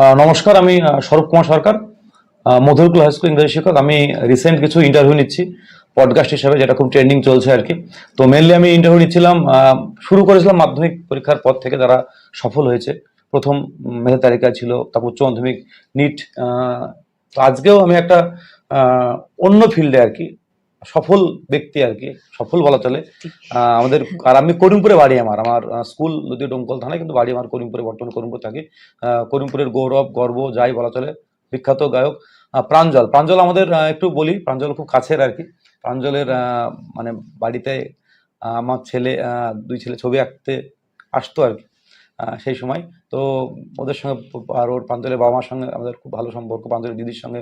নমস্কার, আমি Swarup Kumar Sarkar Madhurkul high school ইংরেজি শিক্ষক। আমি রিসেন্ট কিছু ইন্টারভিউ নিচ্ছি পডকাস্ট হিসাবে, যেটা খুব ট্রেন্ডিং চলছে আর কি। তো মেনলি আমি ইন্টারভিউ নিচ্ছিলাম শুরু করেছিলাম মাধ্যমিক পরীক্ষার পর থেকে যারা সফল হয়েছে। প্রথম মেধা তালিকা ছিল, তারপর উচ্চ মাধ্যমিক নিট আজকেও আমি একটা অন্য ফিল্ডে আর কি সফল ব্যক্তি আর কি সফল বলা চলে। আমাদের আর আমি করিমপুরে বাড়ি আমার আমার স্কুল যদিও ডোমকল থানায় কিন্তু বাড়ি আমার করিমপুরে বর্তমানে করিমপুর থাকি। করিমপুরের গৌরব গর্ব যাই বলা চলে বিখ্যাত গায়ক প্রাঞ্জল। প্রাঞ্জল আমাদের একটু বলি প্রাঞ্জল খুব কাছের আর কি। প্রাঞ্জলের মানে বাড়িতে আমার ছেলে দুই ছেলে ছবি আঁকতে আসতো আর কি। সেই সময়। তো ওদের সঙ্গে আর ওর প্রাঞ্জলের বাবা মার সঙ্গে আমাদের খুব ভালো সম্পর্ক প্রাঞ্জলের দিদির সঙ্গে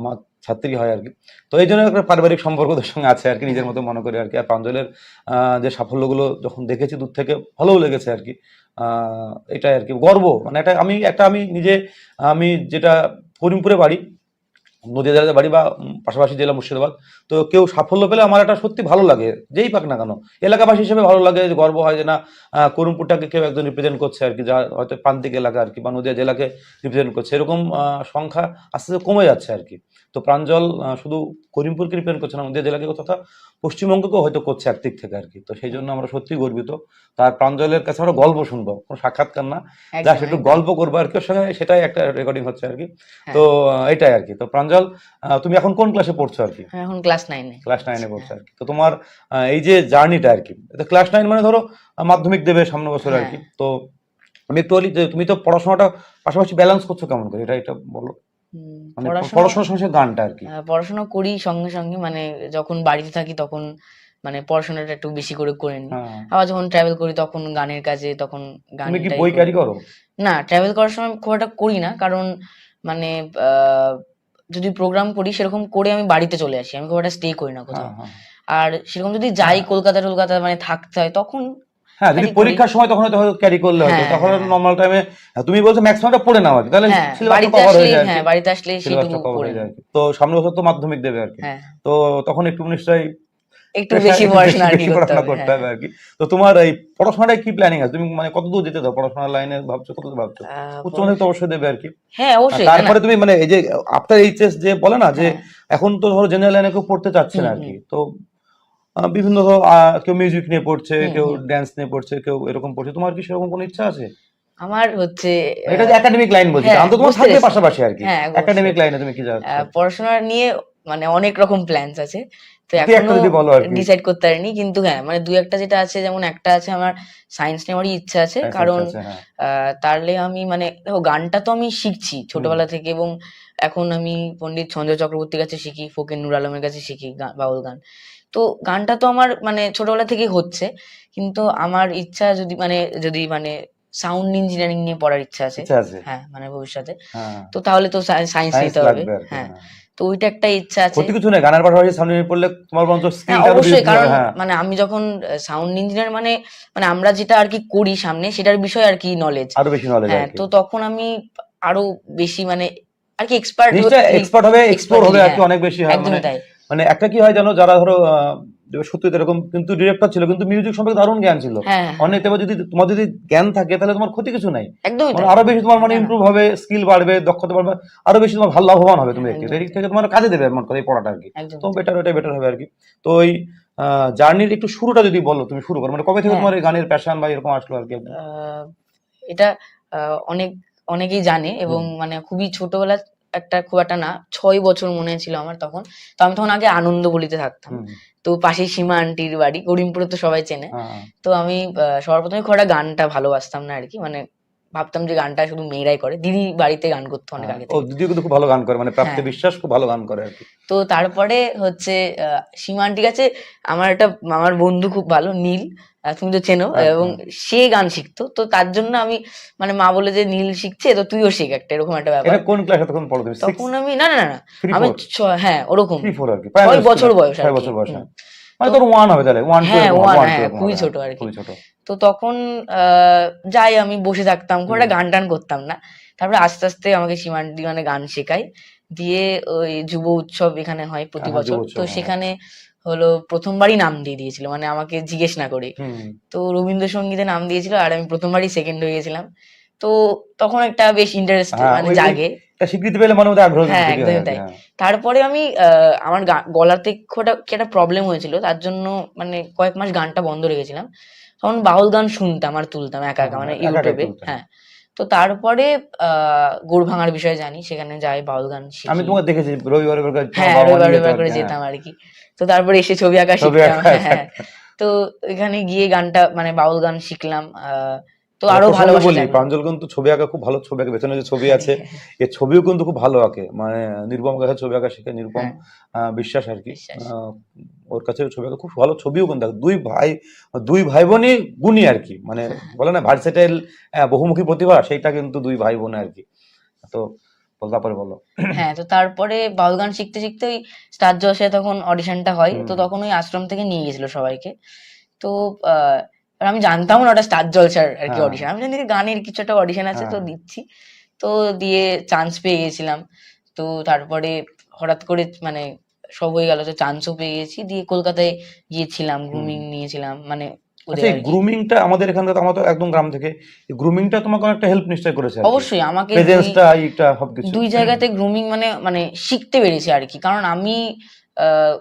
আমার ছাত্রী হয় আর কি। তো এই জন্য একটা পারিবারিক সম্পর্ক ওদের সঙ্গে আছে আর কি নিজের মতো মনে করি আর কি। আর প্রাঞ্জলের আহ, যে সাফল্যগুলো যখন দেখেছি দূর থেকে ভালোও লেগেছে আর কি। এটাই আর কি গর্ব। মানে এটা আমি একটা আমি নিজে আমি যেটা করিমপুরে বাড়ি নদীয়া জেলাতে বাড়ি বা পাশাপাশি জেলা মুর্শিদাবাদ। তো কেউ সাফল্য পেলে আমার একটা সত্যি ভালো লাগে, যেই পাক না কেন। এলাকাবাসী হিসেবে ভালো লাগে, যে গর্ব হয় যে না করুমপুরটাকে কেউ একজন রিপ্রেজেন্ট করছে আর কি, যা হয়তো প্রান্তিক এলাকা আর কি, বা নদীয়া জেলাকে রিপ্রেজেন্ট করছে। এরকম সংখ্যা আস্তে আস্তে কমে যাচ্ছে আর কি। তো প্রাঞ্জল শুধু করিমপুরকে রিপ্রেজেন্ট করছে না নদীয়া জেলাকে তথা পশ্চিমবঙ্গকেও হয়তো করছে একদিক থেকে আর কি তো সেই জন্য আমরা সত্যি গর্বিত। তার প্রাঞ্জলের কাছে আমরা গল্প শুনব কোনো সাক্ষাৎকার না। যা একটু গল্প করব আর কি ওর সঙ্গে সেটাই একটা রেকর্ডিং হচ্ছে আর কি হ্যাঁ। তো এটাই আর কি তো প্রাঞ্জল তুমি এখন কোন ক্লাসে পড়ছো আর কি এখন ক্লাস নাইনে ক্লাস নাইনে পড়ছো আর কি তো তোমার এই যে জার্নিটা আর কি ক্লাস নাইন মানে ধরো মাধ্যমিক দেবে সামনে বছর আর কি হ্যাঁ। তো আমি একটু বলি যে তুমি তো পড়াশোনাটা পাশাপাশি ব্যালেন্স করছ কেমন করে? এটা এটা বলো। মানে পড়াশোনার সঙ্গে সঙ্গে গানটা আর কি। পড়াশোনা করি সঙ্গে সঙ্গে মানে যখন বাড়িতে থাকি তখন মানে পড়াশোনাটা একটু বেশি করে করে নিই। হ্যাঁ। আবার যখন ট্রাভেল করি তখন গানের কাজে তখন গান তুমি কি বই ক্যারি করো? না ট্রাভেল করার সময় খুব একটা করি না কারণ মানে আহ, যদি প্রোগ্রাম করি সেরকম করে আমি বাড়িতে চলে আসি আমি খুব একটা স্টে করি না কোথাও। হ্যাঁ। হ্যাঁ আর সেরকম যদি যাই কলকাতা টলকাতা মানে থাকতে হয় তখন হ্যাঁ যদি পরীক্ষার সময় তখন হয়তো ক্যারি করলে হয়তো। হ্যাঁ, তখন হ্যাঁ। নর্মাল টাইমে তুমি বলছো ম্যাক্সিমামটা পড়ে নাও আর তাহলে হ্যাঁ বাড়িতে হয়ে আসলে যায় হ্যাঁ বাড়িতে আসলে syllabus টা সেটুকু cover যায়। তো সামনে বছর তো মাধ্যমিক দেবে আর কি। হ্যাঁ। তো তখন একটু নিশ্চয়ই একটু বেশি পড়াশোনা করতে হবে হ্যাঁ। আর কি। তো তোমার এই পড়াশোনাটায় কি প্ল্যানিং আছে? তুমি মানে কত দূর যেতে দাও পড়াশোনার লাইনে ভাবছ? কত দূর ভাবছ উচ্চ মাধ্যমিক তো অবশ্যই দেবে আর কি। হ্যাঁ অবশ্যই। তারপরে তুমি মানে এই যে আফটার এইচএস যে বলে না যে হ্যাঁ। এখন তো ধরো জেনারেল লাইনে কেউ পড়তে চাচ্ছে না আর কি। তো বিভিন্ন কেউ মিউজিক নিয়ে পড়ছে কেউ। ড্যান্স নিয়ে পড়ছে কেউ এরকম পড়ছে। তোমার কি সেরকম কোনো ইচ্ছা আছে? আমার হচ্ছে এটা যে একাডেমিক লাইন বলছি হ্যাঁ, আমি তো তোমার থাকবে পাশাপাশি আর কি। হ্যাঁ, একাডেমিক লাইনে তুমি কি যাচ্ছ? পড়াশোনা নিয়ে মানে অনেক রকম প্ল্যানস আছে। তো এখনও। ডিসাইড করতে পারিনি কিন্তু হ্যাঁ মানে দুই একটা যেটা আছে যেমন একটা আছে আমার সায়েন্স নেওয়ারই ইচ্ছা আছে। কারণ হ্যাঁ। তাহলে আমি মানে দেখো গানটা তো আমি শিখছি ছোটবেলা থেকে এবং এখন আমি পণ্ডিত সঞ্জয় চক্রবর্তীর কাছে শিখি ফকির নুর আলমের কাছে শিখি বাউল গান। তো গানটা তো আমার মানে ছোটবেলা থেকেই হচ্ছে। কিন্তু আমার ইচ্ছা যদি মানে যদি মানে সাউন্ড ইঞ্জিনিয়ারিং নিয়ে পড়ার ইচ্ছা আছে। হ্যাঁ মানে ভবিষ্যতে। হ্যাঁ। তো তাহলে তো সায়েন্স নিতে হবে। হ্যাঁ। হ্যাঁ। তো ওইটা একটা ইচ্ছা আছে। কিছু নেই গানের পাশাপাশি সামনে পড়লে তোমার বরঞ্চ হ্যাঁ অবশ্যই কারণ মানে আমি যখন সাউন্ড ইঞ্জিনিয়ার মানে মানে আমরা যেটা আর কি করি সামনে সেটার বিষয় আর কি নলেজ আরও বেশি নলেজ হ্যাঁ তো তখন আমি আরও বেশি মানে আর কি এক্সপার্ট এক্সপার্ট হবে এক্সপ্লোর হবে আর কি অনেক বেশি হয় মানে একদমই তাই। মানে একটা কি হয় জানো যারা ধরো সত্যি এরকম কিন্তু ডিরেক্টর ছিল কিন্তু মিউজিক সম্পর্কে দারুণ জ্ঞান ছিল। হ্যাঁ। হ্যাঁ, অনেক এবার যদি তোমার যদি জ্ঞান থাকে তাহলে তোমার ক্ষতি কিছু নাই। আরও বেশি তোমার মানে। ইমপ্রুভ হবে স্কিল বাড়বে দক্ষতা বাড়বে আরও বেশি তোমার ভালো লাভবান হবে তুমি হ্যাঁ, একদম। থেকে তোমার কাজে দেবে মন করে এই পড়াটা আর কি তো বেটার ওটাই বেটার হবে আর কি তো ওই জার্নির একটু শুরুটা যদি বলো তুমি শুরু করো মানে কবে থেকে হ্যাঁ। তোমার এই গানের প্যাশন বা এরকম আসলো আর কি এটা আহ, অনেক অনেকেই জানে এবং মানে খুবই ছোটবেলা একটা খুব একটা না ছয় বছর মনে ছিল আমার তখন। তো আমি তখন আগে আনন্দ বলিতে থাকতাম তো পাশে সীমা আন্টির বাড়ি করিমপুরে তো সবাই চেনে। হ্যাঁ, তো আমি আহ, সবার প্রথমে খুব একটা গানটা ভালোবাসতাম না আর কি। মানে ভাবতাম যে গানটা শুধু মেয়েরাই করে। দিদি বাড়িতে গান করতো অনেক আগে ও দিদিও কিন্তু খুব ভালো গান করে মানে প্রাপ্তি হ্যাঁ। বিশ্বাস খুব ভালো গান করে আর কি। তো তারপরে হচ্ছে আহ, সীমা আন্টির কাছে আমার একটা আমার বন্ধু খুব ভালো নীল তুমি তো চেনো হ্যাঁ, এবং সে গান শিখতো। তো তার জন্য আমি মানে মা বলে যে নীল শিখছে তো তুইও শিখ একটা এরকম একটা ব্যাপার। এটা কোন ক্লাসে তখন পড়ো তুমি তখন আমি না না না আমি হ্যাঁ ওরকম। ছয় বছর বয়স আর ছয় বছর বয়স। হ্যাঁ। মানে তোর ওয়ান হবে তাহলে ওয়ান হ্যাঁ, ওয়ান হ্যাঁ, খুবই ছোট আর কি। খুবই ছোট। তো তখন যাই আমি বসে থাকতাম খুব একটা গান টান করতাম না। তারপরে আস্তে আস্তে আমাকে সীমান্তি মানে গান শেখায়। দিয়ে ওই যুব উৎসব এখানে হয় প্রতি হ্যাঁ, বছর। তো হ্যাঁ। সেখানে হলো প্রথমবারই নাম দিয়ে দিয়েছিল মানে আমাকে জিজ্ঞেস না করে। তো রবীন্দ্রসঙ্গীতে নাম দিয়েছিল আর আমি প্রথমবারই সেকেন্ড হয়ে গেছিলাম। তো তখন একটা বেশ ইন্টারেস্ট হ্যাঁ, মানে জাগে। স্বীকৃতি পেলে মনে আগ্রহ হ্যাঁ, একদমই তাই। হ্যাঁ। তারপরে আমি আমার গলাতে একটা কি একটা প্রবলেম হয়েছিল তার জন্য মানে কয়েক মাস গানটা বন্ধ রেখেছিলাম। তখন বাউল গান শুনতাম আর তুলতাম একা একা হ্যাঁ, মানে ইউটিউবে হ্যাঁ। তো তারপরে আহ গোড় ভাঙার বিষয়ে জানি সেখানে যাই বাউল গান শিখি। আমি তোমাকে দেখেছি রবিবার হ্যাঁ রবিবার রবিবার করে যেতাম আর কি। তো তারপরে এসে ছবি আঁকা শিখতাম হ্যাঁ। তো এখানে গিয়ে গানটা মানে বাউল গান শিখলাম আহ, তো হ্যাঁ। আরও ভালো বলি প্রাঞ্জল কিন্তু ছবি আঁকা খুব ভালো ছবি আঁকে পেছনে যে ছবি আছে এর ছবিও কিন্তু খুব ভালো আঁকে। মানে নিরুপম কাছে ছবি আঁকা শিখে নিরুপম হ্যাঁ। আহ, বিশ্বাস আর কি। ওর কাছে ছবি আঁকা খুব ভালো ছবিও কিন্তু। দুই ভাই দুই ভাই বোনই গুণী আর কি। মানে বলে না ভার্সেটাইল বহুমুখী প্রতিভা সেইটা কিন্তু দুই ভাই বোন আর কি। তো তারপরে বলো। হ্যাঁ তো তারপরে বাউল গান শিখতে শিখতে ওই স্টার জলসায় তখন অডিশনটা হয়। তো তখন ওই আশ্রম থেকে নিয়ে গেছিল সবাইকে। তো আহ, আমি জানতাম না ওটা স্টার জলসার আর কি হ্যাঁ। অডিশন আমি জানি গানের কিছু একটা অডিশন আছে তো হ্যাঁ। দিচ্ছি। তো দিয়ে চান্স পেয়ে গেছিলাম। তো তারপরে হঠাৎ করে মানে সব হয়ে গেল তো চান্সও পেয়ে গেছি। দিয়ে কলকাতায় গিয়েছিলাম গ্রুমিং নিয়েছিলাম মানে আচ্ছা এই গ্রুমিংটা আমাদের এখান থেকে আমরা তো একদম গ্রাম থেকে। গ্রুমিংটা তোমাকে অনেকটা হেল্প নিশ্চয় করেছে অবশ্যই আমাকে দুই- প্রেজেন্সটা এইটা সবকিছু। দুই জায়গাতে গ্রুমিং মানে মানে শিখতে পেরেছি আর কি। কারণ আমি আহ,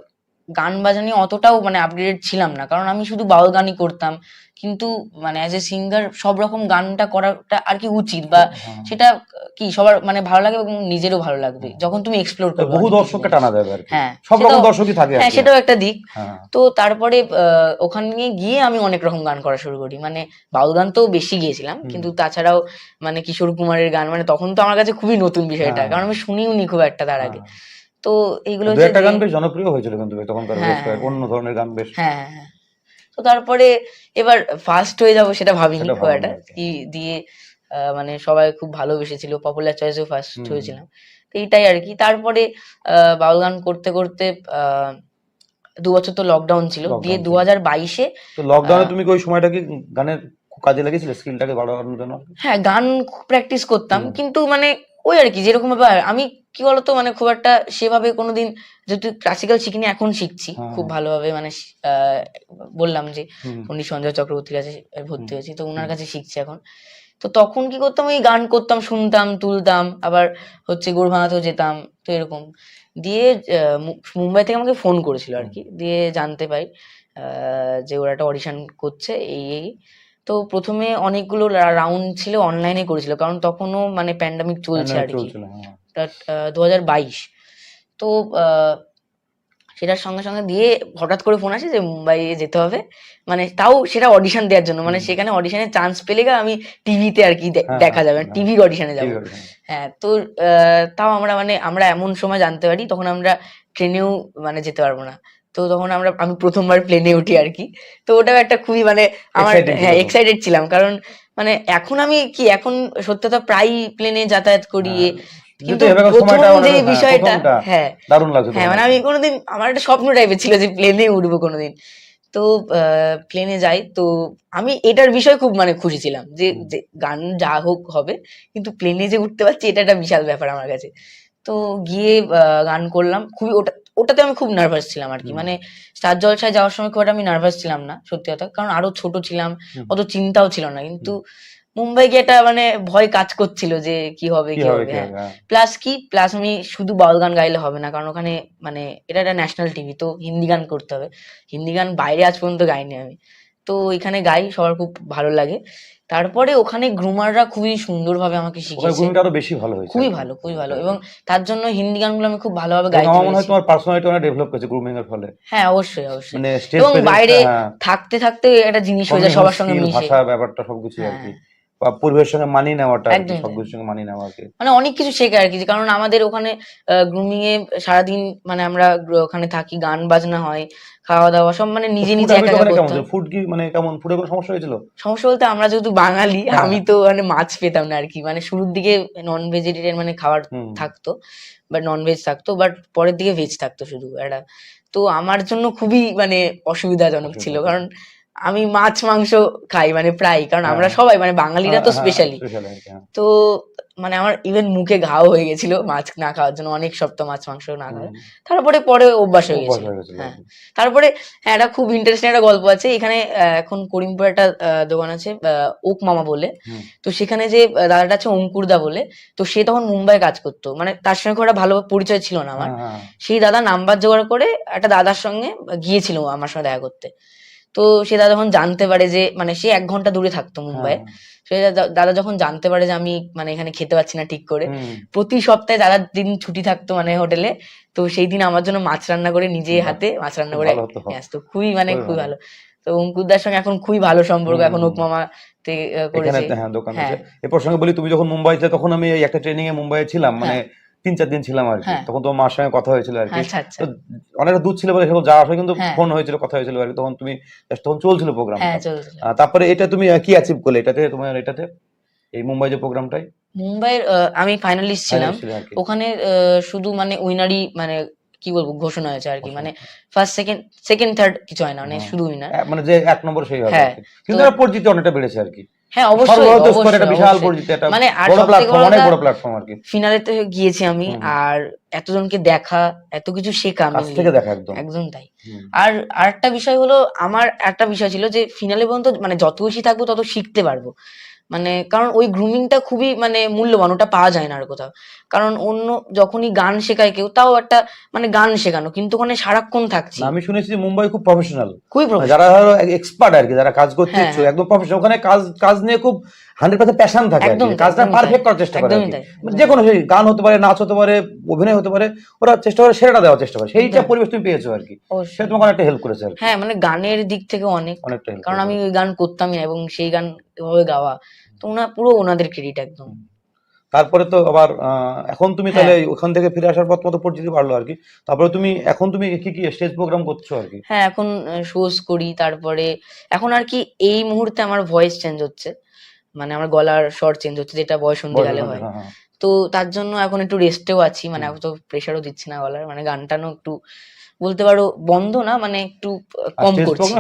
গান বাজানি অতটাও মানে আপডেটেড ছিলাম না। কারণ আমি শুধু বাউল গানই করতাম। কিন্তু মানে অ্যাজ এ সিঙ্গার সব রকম গানটা করাটা আর কি উচিত বা হ্যাঁ। সেটা কি সবার মানে ভালো লাগে এবং নিজেরও ভালো লাগবে। যখন তুমি এক্সপ্লোর করবে বহু দর্শককে টানা দেবে আর কি। হ্যাঁ সব রকম সেটাও- দর্শকই থাকে হ্যাঁ সেটাও একটা দিক। হ্যাঁ। তো তারপরে আহ, ওখানে গিয়ে আমি অনেক রকম গান করা শুরু করি। মানে বাউল গান তো বেশি গিয়েছিলাম। কিন্তু তাছাড়াও মানে কিশোর কুমারের গান মানে তখন তো আমার কাছে খুবই নতুন বিষয়টা। হ্যাঁ। কারণ আমি শুনিও নি খুব একটা তার আগে। তো হচ্ছে একটা গান বেশ জনপ্রিয় হয়েছিল কিন্তু তখনকার হ্যাঁ, অন্য ধরনের গান বেশ হ্যাঁ হ্যাঁ, হ্যাঁ। তো তারপরে এবার ফার্স্ট হয়ে যাব সেটা ভাবিনি খুব একটা। কি। কি দিয়ে মানে সবাই খুব ভালোবেসেছিল পপুলার চয়েসেও ফার্স্ট হয়েছিলাম। তো এইটাই আর কি। তারপরে বাউল গান করতে করতে আহ, দু বছর তো লকডাউন ছিল। দিয়ে। দু হাজার বাইশে তো লকডাউনে তুমি ওই সময়টা কি গানের কাজে লেগেছিলে স্কিলটাকে বাড়ানোর জন্য? হ্যাঁ গান প্র্যাকটিস করতাম। কিন্তু মানে ওই আর কি যেরকম ভাবে আমি কি বলতো মানে খুব একটা সেভাবে কোনোদিন যেহেতু ক্লাসিক্যাল শিখিনি এখন শিখছি হ্যাঁ। খুব ভালোভাবে। মানে বললাম যে। পন্ডিত সঞ্জয় চক্রবর্তীর কাছে ভর্তি হয়েছি তো ওনার কাছে শিখছি এখন। তো তখন কি করতাম ওই গান করতাম শুনতাম তুলতাম আবার হচ্ছে গোড় ভাঙাতেও যেতাম তো এরকম। দিয়ে মুম্বাই থেকে আমাকে ফোন করেছিল আর কি। দিয়ে জানতে পাই আহ, যে ওরা একটা অডিশন করছে এই এই। তো প্রথমে অনেকগুলো রাউন্ড ছিল অনলাইনে করেছিল কারণ তখনও মানে প্যান্ডামিক চলছে আর কি। হ্যাঁ। দু হাজার বাইশ। তো সেটার সঙ্গে সঙ্গে দিয়ে হঠাৎ করে ফোন আসে যে মুম্বাই যেতে হবে। মানে তাও সেটা অডিশন দেওয়ার জন্য। মানে সেখানে অডিশনে চান্স পেলে গা আমি টিভিতে আর কি হ্যাঁ, দেখা যাবে হ্যাঁ। টিভির অডিশনে যাব। হ্যাঁ। হ্যাঁ তো আহ, তাও আমরা মানে আমরা এমন সময় জানতে পারি তখন আমরা ট্রেনেও মানে যেতে পারব না। তো তখন আমরা আমি প্রথমবার প্লেনে উঠি আর কি তো ওটাও একটা খুবই মানে আমার হ্যাঁ এক্সাইটেড ছিলাম। কারণ মানে এখন আমি কি এখন সত্যি কথা প্রায় প্লেনে যাতায়াত করি। হ্যাঁ। কিন্তু প্রথম যে হ্যাঁ, বিষয়টা হ্যাঁ। দারুণ লাগছে হ্যাঁ মানে আমি কোনোদিন আমার একটা স্বপ্ন টাইপের ছিল যে প্লেনে উঠবো কোনোদিন। তো প্লেনে যাই। তো আমি এটার বিষয়ে খুব মানে খুশি ছিলাম যে যে গান যা হোক হবে কিন্তু প্লেনে যে উঠতে পারছি এটা একটা বিশাল ব্যাপার আমার কাছে। তো গিয়ে আহ, গান করলাম। খুবই ওটা ওটাতে আমি খুব নার্ভাস ছিলাম আর কি। মানে স্টার জলসায় যাওয়ার সময় খুব একটা আমি নার্ভাস ছিলাম না সত্যি কথা। কারণ আরও ছোট ছিলাম অত চিন্তাও ছিল না। কিন্তু মুম্বাই গিয়ে একটা মানে ভয় কাজ করছিল যে কি হবে কি হ্যাঁ। হবে হ্যাঁ। প্লাস কি? প্লাস আমি শুধু বাউল গান গাইলে হবে না কারণ ওখানে মানে এটা একটা ন্যাশনাল টিভি তো হিন্দি গান করতে হবে। হিন্দি গান বাইরে আজ পর্যন্ত গাইনি আমি। তো এখানে গাই সবার খুব ভালো লাগে। তারপরে ওখানে গ্রুমাররা খুবই সুন্দরভাবে আমাকে শিখিয়েছে। আরও বেশি ভালো হয়েছে। খুবই ভালো খুবই ভালো এবং তার জন্য হিন্দি গানগুলো আমি খুব ভালোভাবে গাইতে আমার মনে হয় পেরেছি। তোমার পার্সোনালিটি অনেক ডেভেলপ করেছে গ্রুমিং এর ফলে। হ্যাঁ অবশ্যই অবশ্যই। মানে এবং বাইরে থাকতে থাকতে একটা জিনিস হয়ে যায় সবার সঙ্গে মিশে। ভাষা ব্যাপারটা সবকিছু আর কি। বা পরিবেশের সঙ্গে মানিয়ে নেওয়াটা। সবকিছুর সঙ্গে মানিয়ে নেওয়া মানে অনেক কিছু শেখে আর কি কারণ আমাদের ওখানে গ্রুমিং এ সারাদিন মানে আমরা ওখানে থাকি গান বাজনা হয় খাওয়া দাওয়া সব মানে নিজে নিজে একা একা করতে ফুড কি মানে কেমন? ফুডে কোনো সমস্যা হয়েছিল? সমস্যা বলতে আমরা যেহেতু বাঙালি হ্যাঁ। আমি তো মানে মাছ পেতাম না আর কি। মানে শুরুর দিকে নন ভেজিটেরিয়ান মানে খাবার থাকতো বাট নন ভেজ থাকতো বাট পরের দিকে ভেজ থাকতো শুধু একটা। তো আমার জন্য খুবই মানে অসুবিধাজনক ছিল কারণ আমি মাছ মাংস খাই মানে প্রায় কারণ আমরা হ্যাঁ। সবাই মানে বাঙালিরা তো হ্যাঁ, স্পেশালি আর কি, হ্যাঁ। তো মানে আমার ইভেন মুখে ঘাও হয়ে গেছিল মাছ না খাওয়ার জন্য অনেক সপ্তাহ মাছ মাংস না খাওয়া তারপরে পরে অভ্যাস হয়ে গেছিল। হ্যাঁ তারপরে একটা খুব ইন্টারেস্টিং একটা গল্প আছে। এখানে এখন করিমপুর একটা দোকান আছে ওক মামা বলে। তো সেখানে যে দাদাটা আছে অঙ্কুরদা বলে তো সে তখন মুম্বাই কাজ করতো। মানে তার সঙ্গে খুব একটা ভালো পরিচয় ছিল না আমার। সেই দাদা নাম্বার জোগাড় করে একটা দাদার সঙ্গে গিয়েছিল আমার সঙ্গে দেখা করতে। তো সে দাদা যখন জানতে পারে যে মানে সে এক ঘণ্টা দূরে থাকতো মুম্বাই হ্যাঁ, সে দাদা- যখন জানতে পারে যে আমি মানে এখানে খেতে পাচ্ছি না ঠিক করে প্রতি সপ্তাহে দাদার দিন ছুটি থাকতো মানে হোটেলে তো সেই দিন আমার জন্য মাছ রান্না করে নিজে হাতে মাছ রান্না করে। নিয়ে আসতো। খুবই মানে খুবই ভালো। তো অঙ্কুরদার সঙ্গে এখন খুবই ভালো সম্পর্ক এখন আহ, এখানে করেছে হ্যাঁ দোকান হ্যাঁ। আছে এরপর সঙ্গে বলি তুমি যখন মুম্বাইতে তখন আমি একটা ট্রেনিং এ মুম্বাইয়ে ছিলাম মানে তিন চার দিন ছিলাম আর কি। হ্যাঁ। তখন তোমার মার সঙ্গে কথা হয়েছিল আর কি। আচ্ছা আচ্ছা। অনেকটা দূর ছিল বলে সেরকম যাওয়ার সময় কিন্তু হ্যাঁ। ফোন হয়েছিল কথা হয়েছিল আর কি। তখন তুমি তখন চলছিল প্রোগ্রাম হ্যাঁ তারপরে এটা তুমি কি অ্যাচিভ করলে? এটাতে তোমার এটাতে? এই মুম্বাই যে প্রোগ্রামটাই মুম্বাইয়ের আমি ফাইনালিস্ট ছিলাম। ওখানে শুধু মানে উইনারই মানে কি বলব ঘোষণা হয়েছে আর কি। মানে ফার্স্ট সেকেন্ড সেকেন্ড থার্ড কিছু হয় না মানে। শুধু উইনার মানে যে এক নম্বর সেই হবে হ্যাঁ। কিন্তু পরিচিতি অনেকটা বেড়েছে আর কি। হ্যাঁ অবশ্যই একটা বিশাল অবশ্যই। একটা মানে আর বড় প্ল্যাটফর্ম অনেক বড় প্ল্যাটফর্ম আর কি। ফিনালেতে গিয়েছি আমি আর এতজনকে দেখা এত কিছু শেখা কাছ থেকে দেখা একদম। একদম তাই। আর আরেকটা বিষয় হলো আমার একটা বিষয় ছিল যে ফিনালে পর্যন্ত মানে যত বেশি থাকব তত শিখতে পারব। মানে কারণ ওই গ্রুমিংটা খুবই মানে মূল্যবান ওটা পাওয়া যায় না আর কোথাও। কারণ অন্য যখনই গান শেখায় কেউ তাও একটা মানে গান শেখানো কিন্তু ওখানে সারাক্ষণ থাকছে। আমি শুনেছি যে মুম্বাই খুব প্রফেশনাল খুবই যারা ধরো এক্সপার্ট আর কি যারা কাজ করতে হ্যাঁ, ইচ্ছুক একদম প্রফেশনাল ওখানে কাজ কাজ নিয়ে খুব হান্ড্রেড পার্সেন্ট প্যাশন থাকে একদম কাজটা পারফেক্ট করার চেষ্টা করে কি। যে কোনো গান হতে পারে নাচ হতে পারে অভিনয় হতে পারে ওরা চেষ্টা করে সেরাটা দেওয়ার চেষ্টা করে। সেইটা পরিবেশ তুমি পেয়েছ আর কি। সেটা তোমাকে অনেকটা হেল্প করেছে হ্যাঁ মানে গানের দিক থেকে অনেক। অনেকটা কারণ আমি ওই গান করতামই না এবং সেই গান এভাবে গাওয়া। তো ওনা পুরো ওনাদের ক্রেডিট একদম। তারপরে তো আবার এখন তুমি তাহলে হ্যাঁ। ওখান থেকে ফিরে আসার পর মতো পরিচিতি বাড়লো আর কি। তারপরে তুমি এখন তুমি কি কি স্টেজ প্রোগ্রাম করছ আর কি? হ্যাঁ এখন শোজ করি তারপরে এখন আর কি এই মুহূর্তে আমার ভয়েস চেঞ্জ হচ্ছে। মানে আমার গলার স্বর চেঞ্জ হচ্ছে যেটা বয়স গেলে হয়। হ্যাঁ, হ্যাঁ। তো তার জন্য এখন একটু রেস্টেও আছি মানে। এত প্রেশারও দিচ্ছি না গলার। মানে গান টানও একটু বলতে পারো বন্ধ না মানে একটু কম করছি।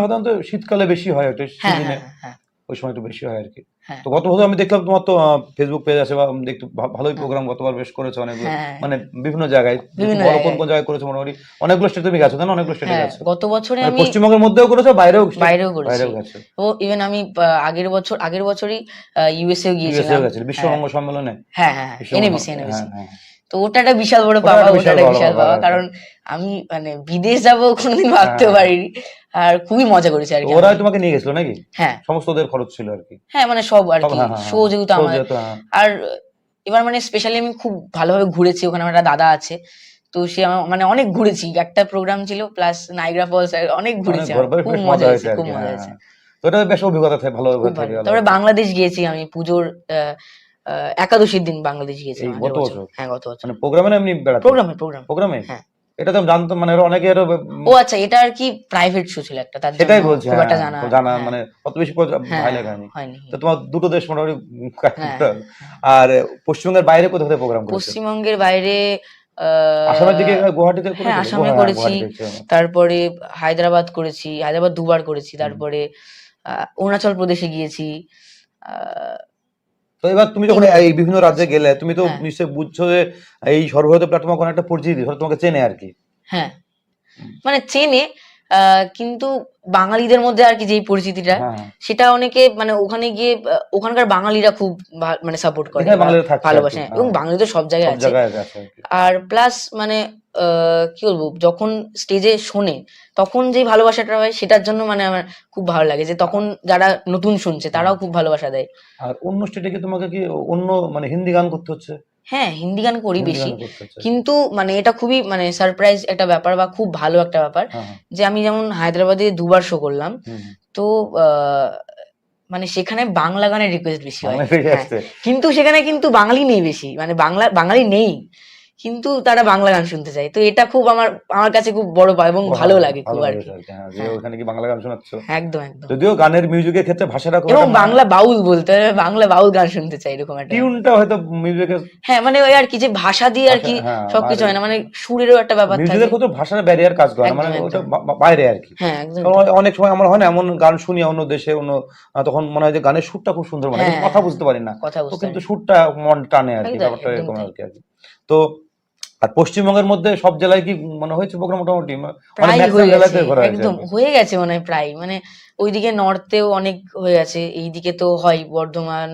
শীতকালে বেশি হয় ওটা হ্যাঁ হ্যাঁ হ্যাঁ। ওই সময় একটু বেশি হয় আর কি হ্যাঁ। তো গত বছর আমি দেখলাম তোমার তো ফেসবুক পেজ আছে বা দেখতে ভালোই হ্যাঁ। প্রোগ্রাম গতবার বেশ করেছ অনেকগুলো। হ্যাঁ। মানে বিভিন্ন জায়গায় বিভিন্ন বড় কোন জায়গায়। কোন জায়গায় করেছ মোটামুটি অনেকগুলো স্টেট তুমি গেছো তাই অনেকগুলো স্টেটে হ্যাঁ গেছো। গত বছরে মানে আমি পশ্চিমবঙ্গের মধ্যেও করেছ বাইরেও বাইরেও করেছি। বাইরেও গেছো। ও ইভেন আমি আগের বছর আগের বছরই ইউএসএও ইউএসএ গিয়েছিলাম। গেছিল। বিশ্ববঙ্গ সম্মেলনে? হ্যাঁ হ্যাঁ হ্যাঁ, হ্যাঁ। তো ওটা একটা বিশাল বড় পাওয়া ওটা বিশাল একটা বিশাল পাওয়া, হ্যাঁ। কারণ আমি মানে বিদেশ যাব কোনোদিন ভাবতেও হ্যাঁ। পারিনি। আর খুবই মজা করেছি আর কি ওরাই তোমাকে নিয়ে গেছিল নাকি? হ্যাঁ। সমস্ত ওদের খরচ ছিল আর কি। হ্যাঁ মানে সব আর কি। হ্যাঁ, হ্যাঁ, শো হ্যাঁ। যেহেতু আমার। আর এবার মানে স্পেশালি আমি খুব ভালোভাবে ঘুরেছি। ওখানে আমার একটা দাদা আছে। তো সে আমার মানে অনেক ঘুরেছি। একটা প্রোগ্রাম ছিল প্লাস নাইগ্রা ফলস অনেক ঘুরেছি অনেক খুব মজা হয়েছে খুব মজা হ্যাঁ, হয়েছে। হ্যাঁ। তো এটা বেশ অভিজ্ঞতা থাকে ভালো অভিজ্ঞতা তারপরে বাংলাদেশ গিয়েছি আমি পুজোর একাদশীর দিন বাংলাদেশ গিয়েছি গত বছর। বছর? হ্যাঁ গত বছর। মানে প্রোগ্রামে না এমনি বেড়াতে? প্রোগ্রামে প্রোগ্রাম প্রোগ্রামে হ্যাঁ। এটা তো আমি জানতাম মানে এর অনেকে এর ও আচ্ছা এটা আর কি প্রাইভেট শো ছিল একটা তার সেটাই বলছি খুব হ্যাঁ, একটা জানা জানা হ্যাঁ, মানে অত বেশি হ্যাঁ, ভাইলে খায়নি হয়নি। তো তোমার দুটো দেশ মোটামুটি। আর পশ্চিমবঙ্গের বাইরে কোথাও প্রোগ্রাম করেছ? পশ্চিমবঙ্গের বাইরে আসামের দিকে গুয়াহাটিতে হ্যাঁ, আসামে করেছি। তারপরে হায়দ্রাবাদ করেছি হায়দ্রাবাদ দুবার করেছি তারপরে আহ, অরুণাচল প্রদেশে গিয়েছি আহ, তো এবার তুমি যখন এই বিভিন্ন রাজ্যে গেলে তুমি তো হ্যাঁ। নিশ্চয়ই বুঝছ যে এই সর্বভারতীয় প্ল্যাটফর্মে কোনো একটা পরিচিতি ধরো তোমাকে চেনে আর কি। হ্যাঁ। মানে চেনে আহ, কিন্তু বাঙালিদের মধ্যে আর কি যেই পরিচিতিটা হ্যাঁ, হ্যাঁ। সেটা অনেকে মানে ওখানে গিয়ে ওখানকার বাঙালিরা খুব মানে সাপোর্ট করে ভালোবাসে। এবং বাঙালি তো সব জায়গায় আছে আর প্লাস মানে কি বলব যখন স্টেজে শোনে তখন যে ভালোবাসাটা হয় সেটার জন্য মানে আমার খুব ভালো লাগে যে তখন যারা নতুন শুনছে তারাও খুব ভালোবাসা দেয়। আর অন্য স্টেটে কি তোমাকে কি অন্য মানে হিন্দি গান করতে হচ্ছে? হ্যাঁ হিন্দি গান করি বেশি। কিন্তু মানে এটা খুবই মানে সারপ্রাইজ একটা ব্যাপার বা খুব ভালো একটা ব্যাপার হ্যাঁ, হ্যাঁ, যে আমি যেমন হায়দ্রাবাদে দুবার শো করলাম। তো আহ, মানে সেখানে বাংলা গানের রিকোয়েস্ট বেশি হয়। হ্যাঁ। কিন্তু সেখানে কিন্তু বাঙালি নেই বেশি মানে বাংলা বাঙালি নেই। কিন্তু তারা বাংলা গান শুনতে চায়। তো এটা খুব আমার আমার কাছে খুব বড় পায় এবং ভালো লাগে খুব আর কি। হ্যাঁ, হ্যাঁ। ওখানে কি বাংলা গান শোনাচ্ছ? একদম একদম। যদিও গানের মিউজিকের ক্ষেত্রে ভাষাটা এবং বাংলা বাউল বলতে বাংলা বাউল গান শুনতে চাই এরকম একটা। টিউনটা হয়তো মিউজিকের হ্যাঁ মানে ওই আর কি যে ভাষা দিয়ে আর কি হ্যাঁ, সবকিছু হয় না মানে সুরেরও একটা ব্যাপার থাকে। মিউজিকের ক্ষেত্রে ভাষার ব্যারিয়ার কাজ করে মানে ওটা বাইরে আর কি। হ্যাঁ একদম অনেক সময় আমার হয় না এমন গান শুনি অন্য দেশে অন্য তখন মনে হয় যে গানের সুরটা খুব সুন্দর মানে হ্যাঁ, কথা বুঝতে পারি না। কথা বুঝতে কিন্তু সুরটা মন টানে আর কি ব্যাপারটা এরকম আর কি। তো আর পশ্চিমবঙ্গের মধ্যে সব জেলায় কি মনে হয়েছে প্রোগ্রাম মোটামুটি? ঘোরা একদম হয়ে গেছে মনে হয় প্রায়। মানে ওইদিকে নর্থেও অনেক হয়ে আছে এইদিকে তো হয় বর্ধমান